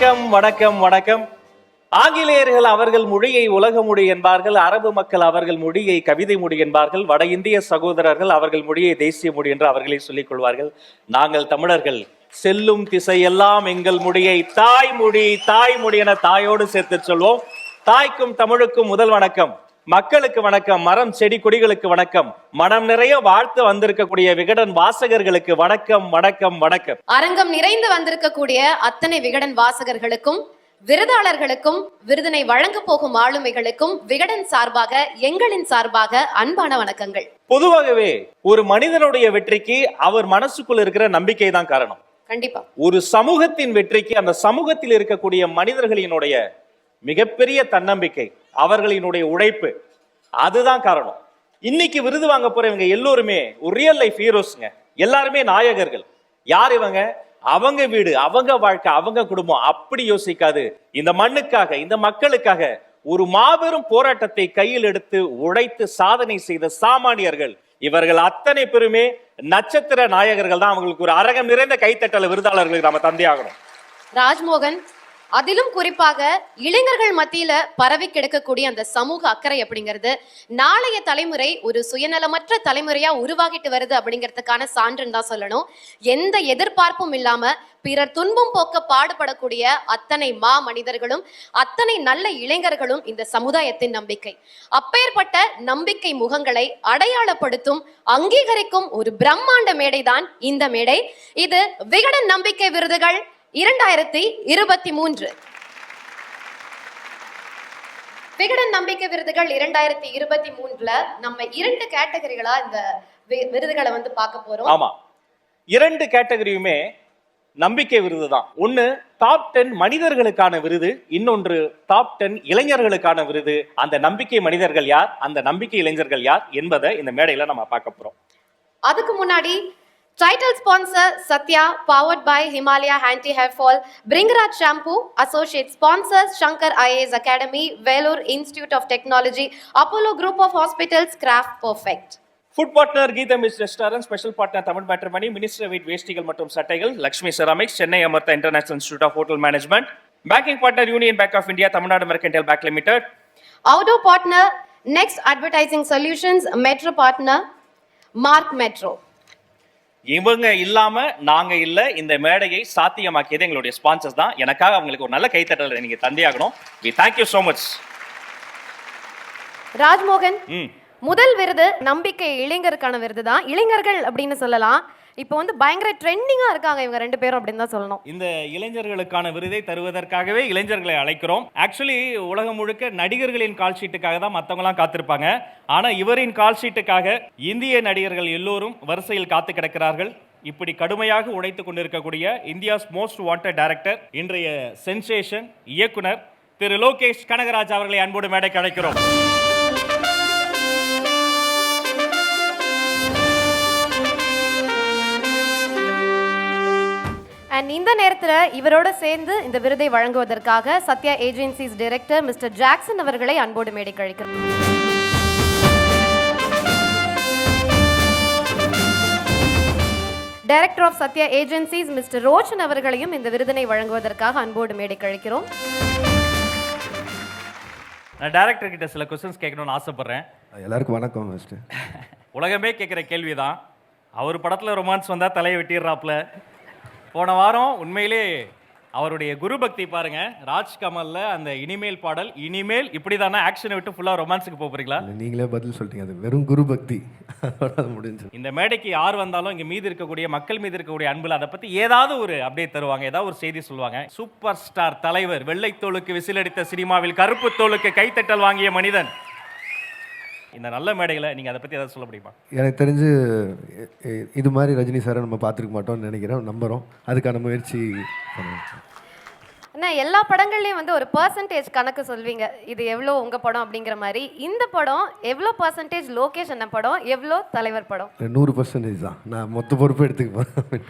வணக்கம் வணக்கம் வணக்கம். ஆங்கிலேயர்கள் அவர்கள் மொழியை உலக மொழி என்பார்கள் அரபு மக்கள் அவர்கள் மொழியை கவிதை மொழி என்பார்கள் வட இந்திய சகோதரர்கள் அவர்கள் மொழியை தேசிய மொழி என்று அவர்களே சொல்லிக் கொள்வார்கள். நாங்கள் தமிழர்கள் செல்லும் திசையெல்லாம் எங்கள் மொழியை தாய்மொழி தாய்மொழி என தாயோடு சேர்த்து சொல்வோம். தாய்க்கும் தமிழுக்கும் முதல் வணக்கம். மக்களுக்கு வணக்கம் மரம் செடி கொடிகளுக்கு வணக்கம். மனம் நிறைய வாழ்த்து வந்திருக்கக்கூடிய விகடன் வாசகர்களுக்கு வணக்கம் வணக்கம் வணக்கம். அரங்கம் நிறைந்து வந்திருக்கக்கூடிய அத்தனை விகடன் வாசகர்களுக்கும் விருதாளர்களுக்கும் விருதினை வழங்க போகும் ஆளுமைகளுக்கும் விகடன் சார்பாக எங்களின் சார்பாக அன்பான வணக்கங்கள். பொதுவாகவே ஒரு மனிதனுடைய வெற்றிக்கு அவர் மனசுக்குள்ள இருக்கிற நம்பிக்கை தான் காரணம். கண்டிப்பா. ஒரு சமூகத்தின் வெற்றிக்கு அந்த சமூகத்தில் இருக்கக்கூடிய மனிதர்களினுடைய மிகப்பெரிய தன்னம்பிக்கை. அவர்களினுடைய உழைப்பு. அதுதான் காரணம். இன்னைக்கு விருது வாங்க போறவங்க எல்லோருமே ஒரு ரியல் லைஃப் ஹீரோஸ்ங்க எல்லாருமே நாயகர்கள். யார் இவங்க? அவங்க வீடு அவங்க வாழ்க்கை அவங்க குடும்பம். அப்படி யோசிக்காது. இந்த மண்ணுக்காக இந்த மக்களுக்காக ஒரு மாபெரும் போராட்டத்தை கையில் எடுத்து உழைத்து சாதனை செய்த சாமானியர்கள். இவர்கள் அத்தனை பேருமே நட்சத்திர நாயகர்கள் தான். அவங்களுக்கு ஒரு அரகம் நிறைந்த கைத்தட்டல் விருதாளர்களுக்கு நம்ம தந்தையாகணும். ராஜ்மோகன் அதிலும் குறிப்பாக இளைஞர்கள் மத்தியில பரவி கிடக்கக்கூடிய அந்த சமூக அக்கறை அப்படிங்கிறது நாளைய தலைமுறை ஒரு சுயநலமற்ற தலைமுறையா உருவாகிட்டு வருது அப்படிங்கிறதுக்கான சான்றுன்னு தான் சொல்லணும். எந்த எதிர்பார்ப்பும் இல்லாம பிறர் துன்பம் போக்க பாடுபடக்கூடிய அத்தனை மா மனிதர்களும் அத்தனை நல்ல இளைஞர்களும் இந்த சமுதாயத்தின் நம்பிக்கை. அப்பேற்பட்ட நம்பிக்கை முகங்களை அடையாளப்படுத்தும் அங்கீகரிக்கும் ஒரு பிரம்மாண்ட மேடைதான் இந்த மேடை. இது விகடன் நம்பிக்கை விருதுகள் இரண்டாயிரத்தி இருபத்தி மூன்று. விகடன் நம்பிக்கை விருதுகள் இரண்டாயிரத்தி இருபத்தி மூன்றுல நம்ம இரண்டு கேட்டகரிகளா இந்த விருதுகளை வந்து பார்க்க போறோம். ஆமா. இரண்டு கேட்டகரியுமே நம்பிக்கை விருது தான் ஒன்னு டாப் டென் மனிதர்களுக்கான விருது இன்னொன்று டாப் டென் இளைஞர்களுக்கான விருது. அந்த நம்பிக்கை மனிதர்கள் யார் அந்த நம்பிக்கை இளைஞர்கள் யார் என்பதை இந்த மேடையில நம்ம பார்க்க போறோம். அதுக்கு முன்னாடி Title sponsor Sathya powered by Himalaya anti hair fall Bhringraj shampoo associate sponsors Shankar IAS academy Vellore institute of technology Apollo group of hospitals craft perfect food partner Geetha mess restaurant special partner Tamil matrimony minister white வேஷ்டிகள் மற்றும் சட்டைகள் Lakshmi ceramics Chennai Amrita international institute of hotel management banking partner union bank of India Tamil Nadu mercantile bank limited Outdoor partner, Next Advertising Solutions, Metro partner, Mark Metro. இவங்க இல்லாம நாங்க இல்ல. இந்த மேடையை சாத்தியமாக்கியது எங்களுடைய sponsors தான். எனக்காக அவங்களுக்கு ஒரு நல்ல கைத்தட்டல் நீங்க தந்தையாகணும். We thank you so much Rajmohan முதல் விருது நம்பிக்கை இளைஞருக்கான விருது தான் இளைஞர்கள் அப்படின்னு சொல்லலாம். இப்போ வந்து பயங்கர ட்ரெண்டிங்காக இருக்காங்க இவங்க ரெண்டு பேரும் அப்படின்னு தான் சொல்லணும். இந்த இளைஞர்களுக்கான விருதை தருவதற்காகவே இளைஞர்களை அழைக்கிறோம். ஆக்சுவலி உலகம் முழுக்க நடிகர்களின் கால் ஷீட்டுக்காக தான் மற்றவங்களாம் காத்திருப்பாங்க. ஆனா இவரின் கால் ஷீட்டுக்காக இந்திய நடிகர்கள் எல்லோரும் வரிசையில் காத்து கிடக்கிறார்கள். இப்படி கடுமையாக உழைத்துக் கொண்டிருக்கக்கூடிய இந்தியாஸ் மோஸ்ட் வாண்டட் டைரக்டர் இன்றைய சென்சேஷன் இயக்குனர் திரு லோகேஷ் கனகராஜ் அவர்களை அன்போடு மேடைக்கு அழைக்கிறோம். அண்ட் இந்த நேரத்தில் இவரோட சேர்ந்து இந்த விருதை வழங்குவதற்காக Sathya agencies director mister Jackson அவர்களை அன்போடு மேடைக்கு அழைக்கிறோம். Director of Sathya agencies mister Roshan அவர்களையும் இந்த விருதினை வழங்குவதற்காக அன்போடு மேடைக்கு அழைக்கிறோம். நான் டேரக்டர் கிட்ட சில கொஸ்டின்ஸ் கேட்கணும்னு ஆசைப்படுறேன். எல்லாருக்கும் வணக்கம் ஃபஸ்ட்டு உலகமே கேட்குற கேள்விதான். அவர் படத்தில் ரொமான்ஸ் வந்தால் தலையை வெட்டிடுறாப்புல. போன வாரம் உண்மையிலே அவருடைய குரு பக்தி பாருங்க ராஜ் கமல்ல அந்த இனிமேல் பாடல் இனிமேல் இப்படி தானே ஆக்ஷனை விட்டு ஃபுல்லாக ரொமான்ஸுக்கு போகிறீங்களா நீங்களே பதில் சொல்லிட்டீங்க அது வெறும் குரு பக்தி. அது முடிஞ்சு. இந்த மேடைக்கு யார் வந்தாலும் இங்கே மீது இருக்கக்கூடிய மக்கள் மீது இருக்கக்கூடிய அன்புல அதை பற்றி ஏதாவது ஒரு அப்டேட் தருவாங்க ஏதாவது ஒரு செய்தி சொல்லுவாங்க. சூப்பர் ஸ்டார் தலைவர் வெள்ளைத்தோலுக்கு விசிலடித்த சினிமாவில் கருப்பு தோலுக்கு கைத்தட்டல் வாங்கிய மனிதன். இந்த நல்ல மேடையில் நீங்கள் அதை பற்றி ஏதாவது சொல்ல முடியுமா? எனக்கு தெரிஞ்சு இது மாதிரி ரஜினி சாரை நம்ம பார்த்துருக்க மாட்டோம்னு நினைக்கிறேன். நம்புகிறோம் அதுக்கான முயற்சி பண்ணுவோம். அண்ணா எல்லா படங்கள்லையும் வந்து ஒரு பர்சன்டேஜ் கணக்கு சொல்வீங்க. இது எவ்வளோ உங்கள் படம் அப்படிங்கிற மாதிரி. இந்த படம் எவ்வளோ பர்சன்டேஜ் லோகேஷ் படம் எவ்வளோ தலைவர் படம்? நூறு பர்சன்டேஜ் தான். நான் மொத்த பொறுப்பு எடுத்துக்க போகிறேன்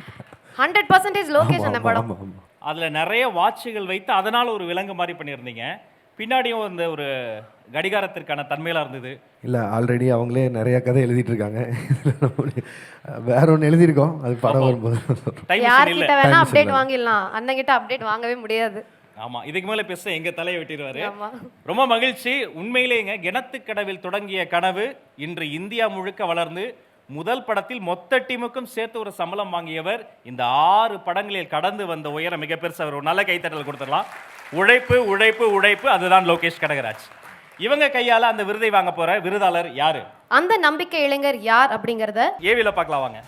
ஹண்ட்ரட் பர்சன்டேஜ் லோகேஷ் அண்ணன் படம். அதில் நிறைய வாட்சுகள் வைத்து அதனால் ஒரு விலங்கு மாதிரி பண்ணியிருந்தீங்க. பின்னாடியும் இந்த ஒரு கடிகாரத்திற்கான தன்மையில இருந்தது. இல்லை ஆல்ரெடி அவங்களே நிறைய கதை எழுதிட்டு இருக்காங்க வேற ஒன்று எழுதியிருக்கோம். அது படம் வரும்போது. யார்கிட்ட வேணா அப்டேட். வாங்கிடலாம். அண்ணன் கிட்ட அப்டேட் வாங்கவே முடியாது. ஆமா இதுக்கு மேல பேச எங்க தலையை வெட்டிடுவாரு. ஆமா. ரொம்ப மகிழ்ச்சி. உண்மையிலேங்க கிணத்து கடவில் தொடங்கிய கனவு இன்று இந்தியா முழுக்க வளர்ந்து முதல் படத்தில் மொத்த டீமுக்கும் சேர்த்து ஒரு சம்பளம் வாங்கியவர் இந்த ஆறு படங்களில் கடந்து வந்த உயரம் மிக பெருசு அவர் ஒரு நல்ல கைத்தட்டல் கொடுத்துடலாம். உழைப்பு உழைப்பு உழைப்பு. அதுதான் லோகேஷ் கனகராஜ் இவங்க கையால அந்த விருதை வாங்க போற விருதாளர் யாரு? அந்த நம்பிக்கை இளைஞர் யார் அப்படிங்கறத ஏவில பார்க்கலாம் வாங்க.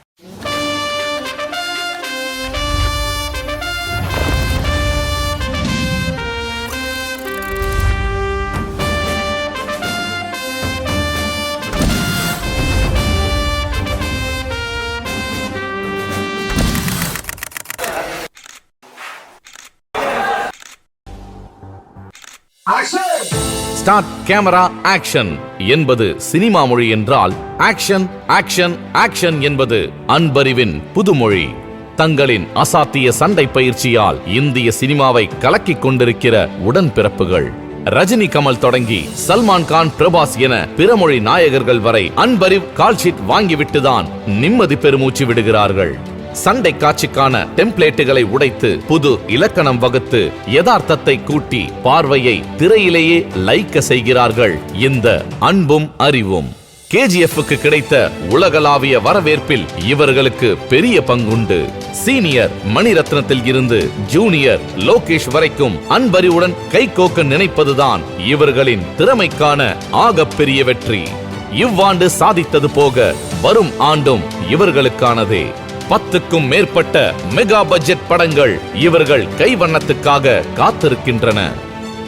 ஸ்டார்ட் கேமரா ஆக்ஷன் என்பது சினிமா மொழி என்றால் ஆக்ஷன் ஆக்ஷன் ஆக்ஷன் என்பது அன்பறிவின் புதுமொழி. தங்களின் அசாத்திய சண்டை பயிற்சியால் இந்திய சினிமாவை கலக்கிக் கொண்டிருக்கிற உடன்பிறப்புகள். ரஜினி கமல் தொடங்கி சல்மான் கான் பிரபாஸ் என பிறமொழி நாயகர்கள் வரை அன்பறிவ் கால்ஷீட் வாங்கிவிட்டுதான் நிம்மதி பெருமூச்சு விடுகிறார்கள். சண்டை காட்சிக்கான டெம்ப்ளேட்டுகளை உடைத்து புது இலக்கணம் வகுத்து யதார்த்தத்தை கூட்டி பார்வையை திரையிலேயே லைக்க செய்கிறார்கள் இந்த அன்பும் அறிவும். கேஜிஎஃப்க்கு கிடைத்த உலகளாவிய வரவேற்பில் இவர்களுக்கு பெரிய பங்குண்டு. சீனியர் மணிரத்னத்தில் இருந்து ஜூனியர் லோகேஷ் வரைக்கும் அன்பறிவுடன் கைகோக்க நினைப்பதுதான் இவர்களின் திறமைக்கான ஆகப்பெரிய வெற்றி. இவ்வாண்டு சாதித்தது போக வரும் ஆண்டும் இவர்களுக்கானதே. பத்துக்கும் மேற்பட்ட மெகா பட்ஜெட் படங்கள் இவர்கள் கைவண்ணத்துக்காக காத்திருக்கின்றன.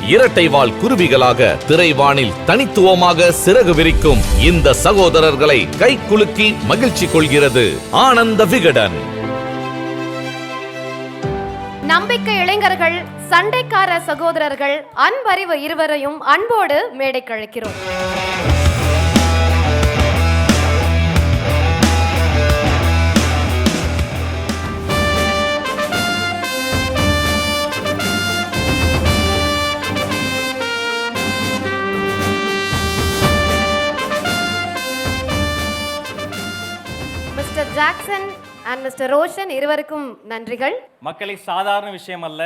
இரட்டை வால் குருவிகளாக திரைவானில் தனித்துவமாக சிறகு விரிக்கும் இந்த சகோதரர்களை கை குலுக்கி மகிழ்ச்சி கொள்கிறது ஆனந்த விகடன். நம்பிக்கை இளைஞர்கள் சண்டைக்கார சகோதரர்கள் அன்பறிவு இருவரையும் அன்போடு மேடை கழிக்கிறோம் ஜாக்சன் அண்ட் மிஸ்டர் ரோஷன் இருவருக்கும் நன்றிகள். மக்களை சாதாரண விஷயம் அல்ல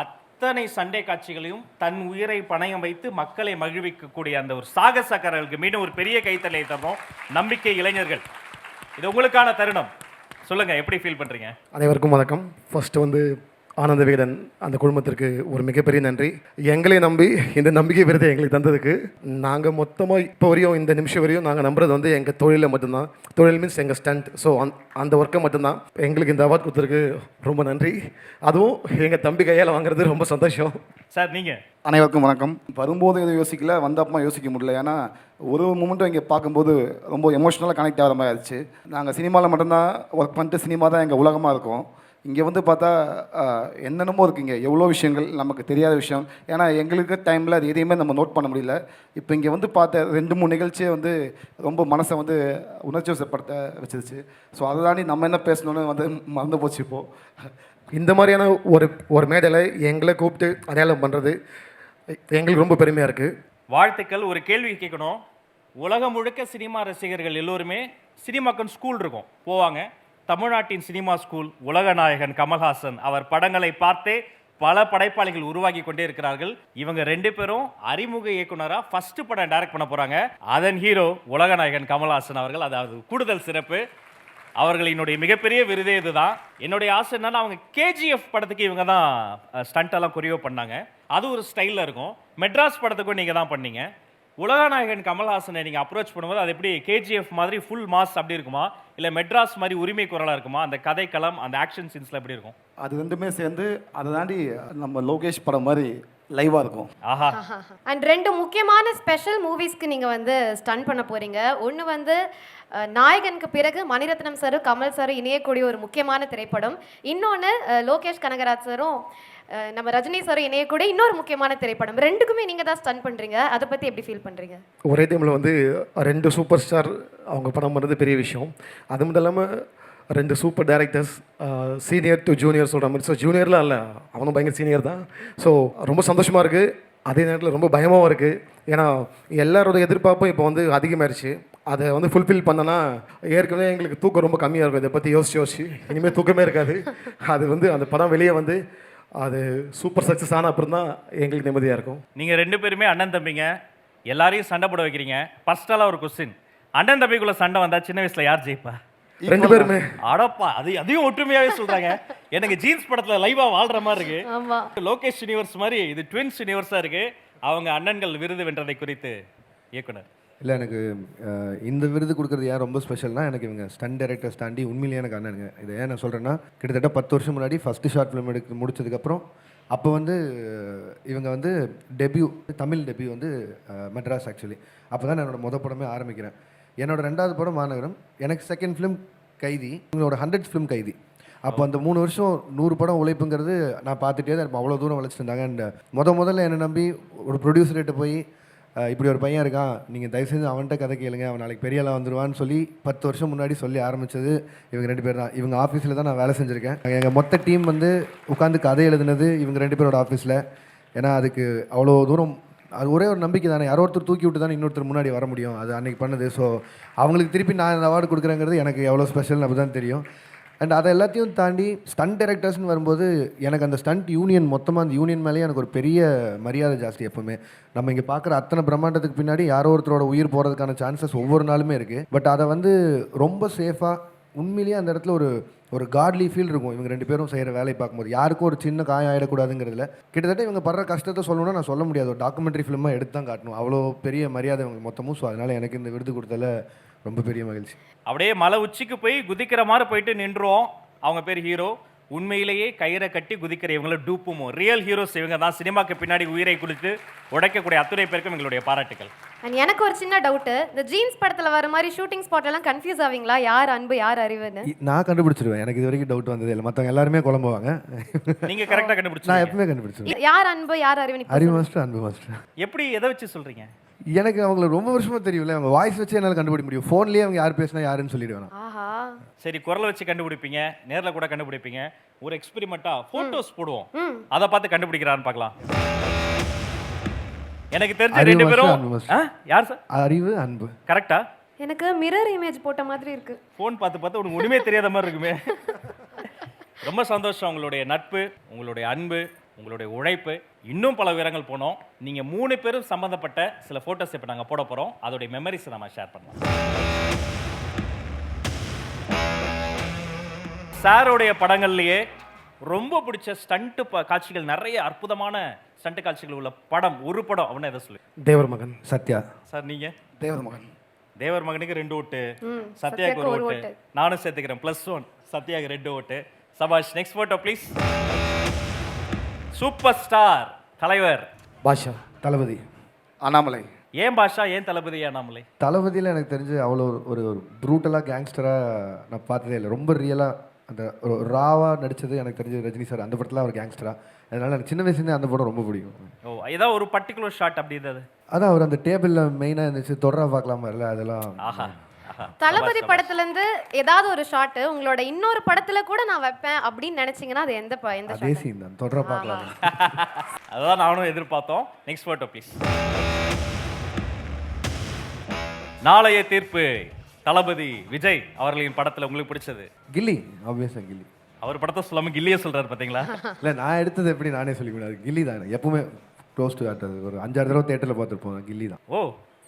அத்தனை சண்டை காட்சிகளையும் தன் உயிரை பணயம் வைத்து மக்களை மகிழ்விக்கக்கூடிய அந்த ஒரு சாகசக்காரர்களுக்கு மீண்டும் ஒரு பெரிய கைத்தலை தரோம் நம்பிக்கை இளைஞர்கள். இது உங்களுக்கான தருணம். சொல்லுங்க எப்படி ஃபீல் பண்றீங்க? அனைவருக்கும் வணக்கம். ஃபர்ஸ்ட் வந்து ஆனந்த விகடன் அந்த குழுமத்திற்கு ஒரு மிகப்பெரிய நன்றி. எங்களை நம்பி இந்த நம்பிக்கை விருதை எங்களுக்கு தந்ததுக்கு நாங்கள் மொத்தமாக இப்போ வரையும் இந்த நிமிஷம் வரையும் நாங்கள் நம்புறது வந்து எங்கள் தொழிலில் மட்டும்தான். தொழில் மீன்ஸ் எங்கள் ஸ்டண்ட் ஸோ அந் அந்த ஒர்க்கை மட்டும்தான். எங்களுக்கு இந்த அவார்ட் கொடுத்ததுக்கு ரொம்ப நன்றி. அதுவும் எங்கள் தம்பி கையால் வாங்குறது ரொம்ப சந்தோஷம். சார் நீங்க. அனைவருக்கும் வணக்கம். வரும்போது எதுவும் யோசிக்கல வந்தப்பமா யோசிக்க முடியல. ஏன்னா ஒரு மூமெண்ட்டும் இங்கே பார்க்கும்போது ரொம்ப எமோஷ்னலாக கனெக்ட் ஆகிற மாதிரி ஆயிடுச்சு. நாங்கள் சினிமாவில் மட்டும்தான் ஒர்க் பண்ணிட்டு சினிமா தான் எங்கள் உலகமாக இருக்கும். இங்கே வந்து பார்த்தா என்னென்னமோ இருக்குங்க. எவ்வளோ விஷயங்கள் நமக்கு தெரியாத விஷயம். ஏன்னா எங்களுக்கு டைமில் அது எதையுமே நம்ம நோட் பண்ண முடியல. இப்போ இங்கே வந்து பார்த்த ரெண்டு மூணு நிகழ்ச்சியே வந்து ரொம்ப மனசை வந்து உணர்ச்சி வசப்படுத்த வச்சிருச்சு. ஸோ அதை தாண்டி நம்ம என்ன பேசணும்னு வந்து மறந்து போச்சு இப்போது இந்த மாதிரியான ஒரு ஒரு மேடையில் எங்களை கூப்பிட்டு அடையாளம் பண்ணுறது எங்களுக்கு ரொம்ப பெருமையாக இருக்குது வாழ்த்துக்கள். ஒரு கேள்வி கேட்கணும். உலகம் முழுக்க சினிமா ரசிகர்கள் எல்லோருமே சினிமாக்கன் ஸ்கூல் இருக்கும். போவாங்க. தமிழ்நாட்டின் சினிமா ஸ்கூல் உலகநாயகன் கமல்ஹாசன் அவர் படங்களை பார்த்தே பல படைப்பாளிகள் உருவாக்கி கொண்டே இருக்கிறார்கள் இவங்க ரெண்டு பேரும் அறிமுக இயக்குனரா ஃபர்ஸ்ட் படம் டைரக்ட் பண்ண போறாங்க. அதன் ஹீரோ உலகநாயகன் கமல்ஹாசன் அவர்கள் அதாவது கூடுதல் சிறப்பு. அவர்களினுடைய மிகப்பெரிய விருதே இதுதான். என்னுடைய ஆசை என்னன்னா அவங்க கேஜிஎஃப் படத்துக்கு இவங்க தான் ஸ்டண்ட் எல்லாம் கொரியோ பண்ணாங்க. அது ஒரு ஸ்டைலில் இருக்கும். மெட்ராஸ் படத்துக்கும் நீங்கள் தான் பண்ணீங்க. உலகநாயகன் கமல்ஹாசனை நீங்கள் அப்ரோச் பண்ணும்போது அது எப்படி கேஜிஎஃப் மாதிரி ஃபுல் மாஸ் அப்படி இருக்குமா? இல்லை மெட்ராஸ் மாதிரி உரிமை குரலாக இருக்குமா? அந்த கதைக்களம் அந்த ஆக்ஷன் சீன்ஸில் எப்படி இருக்கும்? அது ரெண்டுமே சேர்ந்து அதை தாண்டி நம்ம லோகேஷ் படம் மாதிரி லைவாக இருக்கும். ஆஹா. அண்ட் ரெண்டு முக்கியமான ஸ்பெஷல் மூவிஸ்க்கு நீங்கள் வந்து ஸ்டன் பண்ண போறீங்க. ஒன்று வந்து நாயகனுக்கு பிறகு மணிரத்னம் சாரும் கமல் சாரும் இணையக்கூடிய ஒரு முக்கியமான திரைப்படம். இன்னொன்று லோகேஷ் கனகராஜ் சாரும் நம்ம ரஜினி சாரும் இணையக்கூடிய இன்னொரு முக்கியமான திரைப்படம். ரெண்டுக்குமே நீங்கள் தான் ஸ்டன் பண்ணுறீங்க அதை பற்றி எப்படி ஃபீல் பண்ணுறீங்க ஒரே டைமில் வந்து ரெண்டு சூப்பர் ஸ்டார் அவங்க படம் பண்ணுறது பெரிய விஷயம். அது மட்டும் இல்லாமல் ரெண்டு super directors senior to junior சொல்கிற மாதிரி. ஸோ ஜூனியர்லாம் இல்லை அவனும் பயங்கர சீனியர் தான். ஸோ ரொம்ப சந்தோஷமாக இருக்குது அதே நேரத்தில் ரொம்ப பயமாகவும் இருக்குது ஏன்னா எல்லாரோட எதிர்பார்ப்பும் இப்போ வந்து அதிகமாயிருச்சு. அதை வந்து ஃபுல்ஃபில் பண்ணனா ஏற்கனவே எங்களுக்கு தூக்கம் ரொம்ப கம்மியாக இருக்கும். இதை பற்றி யோசிச்சு யோசிச்சு. இனிமேல் தூக்கமே இருக்காது. அது வந்து அந்த படம் வெளியே வந்து அது சூப்பர் சக்ஸஸ் ஆன அப்புறம் தான் எங்களுக்கு நிம்மதியாக இருக்கும். நீங்கள் ரெண்டு பேருமே அண்ணன் தம்பிங்க. எல்லாரையும் சண்டை போட வைக்கிறீங்க. ஃபர்ஸ்டால ஒரு கொஸ்டின் அண்ணன் தம்பிக்குள்ள சண்டை வந்தால் சின்ன வயசில் யார் ஜெயிப்பா? ரெண்டு பேருமே. அடப்பா அது அதையும் ஒற்றுமையாவே சொல்றாங்க. எனக்கு ஜீன்ஸ் படத்துல லைவா வாழ்ற மாதிரி இருக்கு. ஆமா. லோகேஷ் யூனிவர்ஸ் மாதிரி இது ட்வின்ஸ் யூனிவர்ஸா இருக்கு. அவங்க அண்ணன்கள் விருது வென்றதை குறித்து இயக்குனர். இல்லை எனக்கு இந்த விருது கொடுக்குறது ஏன் ரொம்ப ஸ்பெஷல்னா எனக்கு இவங்க ஸ்டன் டைரக்டர்ஸ் தாண்டி உண்மையிலேயே எனக்கு அண்ணனுங்க. இதை ஏன் நான் சொல்கிறேன்னா கிட்டத்தட்ட பத்து வருஷம் முன்னாடி ஃபஸ்ட்டு ஷார்ட் ஃபிலிம் எடுத்து முடிச்சதுக்கப்புறம் அப்போ வந்து இவங்க வந்து டெபியூ தமிழ் டெபியூ வந்து மெட்ராஸ் ஆக்சுவலி அப்போ தான் என்னோட முத படமே ஆரம்பிக்கிறேன். என்னோட ரெண்டாவது படம் மாநகரம் எனக்கு செகண்ட் ஃபிலிம் கைதி இவங்களோட ஹண்ட்ரட் ஃபிலிம் கைதி. அப்போ அந்த மூணு வருஷம் நூறு படம் உழைப்புங்கிறது நான் பார்த்துட்டே தான் இருப்பேன். அவ்வளோ தூரம் வளைச்சிட்டு இருந்தாங்க. அண்ட் முத முதல்ல என்னை நம்பி ஒரு ப்ரொடியூசர்கிட்ட போய் இப்படி ஒரு பையன் இருக்கான். நீங்கள் தயவு செஞ்சு அவன்கிட்ட கதை கேளுங்க. அவன் நாளைக்கு பெரிய ஆளாக வந்துடுவான்னு சொல்லி பத்து வருஷம் முன்னாடி சொல்லி ஆரம்பித்தது இவங்க ரெண்டு பேர் தான். இவங்க ஆஃபீஸில் தான் நான் வேலை செஞ்சுருக்கேன். எங்கள் மொத்த டீம் வந்து உட்காந்து கதை எழுதுனது இவங்க ரெண்டு பேரோட ஆஃபீஸில் ஏன்னா அதுக்கு அவ்வளோ தூரம் அது ஒரே ஒரு நம்பிக்கை தானே. யாரோ ஒருத்தர் தூக்கி விட்டு தானே இன்னொருத்தர் முன்னாடி வர முடியும். அது அன்னைக்கு பண்ணது. ஸோ அவங்களுக்கு திருப்பி நான் இந்த அவார்டு கொடுக்குறேங்கிறது எனக்கு எவ்வளோ ஸ்பெஷல்னு அப்படி தான் தெரியும். அண்ட் அதை எல்லாத்தையும் தாண்டி ஸ்டண்ட் டைரக்டர்ஸ்னு வரும்போது எனக்கு அந்த ஸ்டண்ட் யூனியன் மொத்தமாக அந்த யூனியன் மேலேயே எனக்கு ஒரு பெரிய மரியாதை ஜாஸ்தி எப்பவுமே. நம்ம இங்கே பார்க்குற அத்தனை பிரம்மாண்டத்துக்கு பின்னாடி யாரோ ஒருத்தரோட உயிர் போகிறதுக்கான சான்சஸ் ஒவ்வொரு நாளுமே இருக்குது பட் அதை வந்து ரொம்ப சேஃபாக உண்மையிலேயே அந்த இடத்துல ஒரு ஒரு காட்லி ஃபீல் இருக்கும். இவங்க ரெண்டு பேரும் செய்கிற வேலையை பார்க்கும்போது. யாருக்கும் ஒரு சின்ன காயம் ஆகிடக்கூடாதுங்கிறதுல கிட்டத்தட்ட இவங்க படுற கஷ்டத்தை சொல்லணும்னா நான் சொல்ல முடியாது. ஒரு டாக்குமெண்ட்ரி ஃபிலிமாக எடுத்து தான் காட்டணும். அவ்வளோ பெரிய மரியாதை இவங்க மொத்தமும். ஸோ அதனால் எனக்கு இந்த விருது கொடுத்ததில் ரொம்ப பெரிய மகிழ்ச்சி. அப்படியே மலை உச்சிக்கு போய் குதிக்கிற மாதிரி போயிட்டு நின்றுவோம் அவங்க பேர் ஹீரோ உண்மையிலேயே கயிறை கட்டி குதிக்கிற இவங்கள டூப்புமோ ரியல் ஹீரோஸ் இவங்க தான். சினிமாக்கு பின்னாடி உயிரை கொடுத்து உடைக்கக்கூடிய அத்துறை பேருக்கும் எங்களுடைய பாராட்டுகள் அண்ட் எனக்கு ஒரு சின்ன டவுட் இந்த ஜீன்ஸ் படத்துல வர மாதிரி ஷூட்டிங் ஸ்பாட் எல்லாம் கன்ஃபியூஸ் ஆவீங்களா? யார் அன்பு யார் அறிவுன்னு? நான் கண்டுபிடிச்சிருவேன். எனக்கு இது வரைக்கும் டவுட் வந்தது இல்லை. மற்றவங்க எல்லாருமே குழம்புவாங்க நீங்க கரெக்டா நான் கண்டுபிடிச்சீங்க எப்பவுமே கண்டுபிடிச்சிருவேன். யார் அன்பு யார் இப்ப அறிவு மாஸ்டர் அன்பு மாஸ்டர் எப்படி எதை வச்சு சொல்றீங்க? எனக்கு அவங்கள ரொம்ப வருஷமா தெரியும்ல அவங்க வாய்ஸ் வச்சு என்னால் கண்டுபிடிக்க முடியும். ஃபோன்லேயே அவங்க யார் பேசினா யாருன்னு சொல்லிடுவேன் ஆஹா. சரி குரலை வச்சு கண்டுபிடிப்பீங்க. நேர்ல கூட கண்டுபிடிப்பீங்க. ஒரு எக்ஸ்பெரிமெண்ட்டா போட்டோஸ் போடுவோம். அதை பார்த்து கண்டுபிடிக்கிறான்னு பார்க்கலாம். எனக்கு தெரிஞ்ச ரெண்டு பேரும்? யார் சார்? அறிவு அன்பு. கரெக்டா எனக்கு மிரர் இமேஜ் போட்ட மாதிரி இருக்கு. ஃபோன் பார்த்து பார்த்து உனக்கு ஒண்ணுமே தெரியாத மாதிரி இருக்குமே. ரொம்ப சந்தோஷம் உங்களுடைய நட்பு உங்களுடைய அன்பு உங்களுடைய உழைப்பு. இன்னும் பல விவரங்கள் போனோம். நீங்க மூணு பேரும் சம்பந்தப்பட்ட சில போட்டோஸ் இப்போ நாங்க போட போறோம். அதோடைய மெமரிஸ் நம்ம ஷேர் பண்ணலாம். சாரோடைய படங்கள்லயே ரொம்ப பிடிச்ச ஸ்டண்ட் காட்சிகள் நிறைய அற்புதமான ஸ்டண்ட் காட்சிகள் உள்ள படம் ஒரு படம் அப்படின்னு எதை சொல்லு? தேவர் மகன் சத்யா. சார் நீங்க? தேவர் மகன் தேவர் மகனுக்கு ரெண்டு ஓட்டு சத்யாக்கு ஒரு ஓட்டு. நானும் சேர்த்துக்கிறேன் ப்ளஸ் ஒன் சத்யாக்கு ரெண்டு ஓட்டு. சபாஷ் next photo please super star தலைவர். பாஷா தளபதி. அண்ணாமலை. ஏன் பாஷா ஏன் தளபதி அண்ணாமலை? தளபதியில் எனக்கு தெரிஞ்சு அவ்வளோ ஒரு ஒரு ஒரு ப்ரூட்டலாக கேங்ஸ்டராக நான் பார்த்ததே இல்லை. ரொம்ப ரியலாக அந்த ஒரு ராவாக நடித்தது எனக்கு தெரிஞ்சு ரஜினி சார் அந்த படத்தில் அவர் கேங்ஸ்டரா அதனால எனக்கு சின்ன வயசுலேருந்தே அந்த படம் ரொம்ப பிடிக்கும். ஓ ஏதாவது ஒரு பர்டிகுலர் ஷாட் அப்படி இருந்தது? அதான் அவர் அந்த டேபிளில் மெயினாக இருந்துச்சு தொடரா பார்க்கலாம் வரல அதெல்லாம். தளபதி படத்துல இருந்து ஏதாவது ஒரு ஷாட் உங்களோட இன்னொரு படத்துல கூட நான் வைப்பேன் அப்படின்னு நினைச்சீங்கன்னா அது எந்த எந்த அதே சீன் தான் தொடரா பார்க்கலாம். அதான் நானும் எதிர்பார்த்தோம். நெக்ஸ்ட் போட்டோ ப்ளீஸ் நாளைய தீர்ப்பு. தளபதி விஜய் அவர்களின் படத்துல உங்களுக்கு பிடிச்சது? கில்லி ஆப்வியஸாக கில்லி. அவர் படத்தை சொல்லாம கில்லியே சொல்றாரு பாத்தீங்களா? இல்லை நான் எடுத்தது எப்படி நானே சொல்லிக்கூடாது. கில்லி தான். எப்பவுமே க்ளோஸ் டு காட்டுறது ஒரு அஞ்சாறு தடவை தேட்டரில் பார்த்துருப்போம் கில்லி தான். ஓ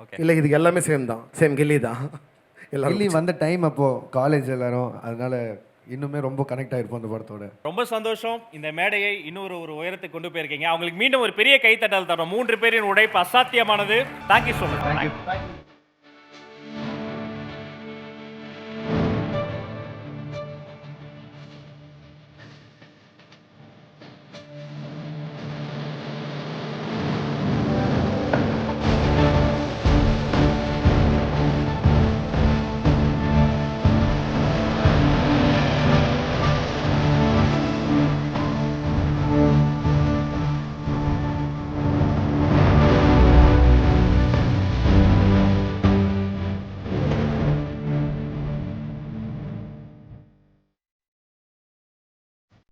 ஓகே இல்லை இதுக்கு எல்லாமே சேம் தான். சேம் கில்லி தான். எல்லாரும் கில்லி வந்த டைம் அப்போது காலேஜ் எல்லாரும் அதனால இன்னுமே ரொம்ப கனெக்ட் ஆகிருப்போம் அந்த படத்தோட. ரொம்ப சந்தோஷம். இந்த மேடையை இன்னொரு ஒரு உயரத்துக்கு கொண்டு போயிருக்கீங்க. அவங்களுக்கு மீண்டும் ஒரு பெரிய கைத்தட்டல் தரோம். மூன்று பேரின் உழைப்பு அசாத்தியமானது. Thank you so much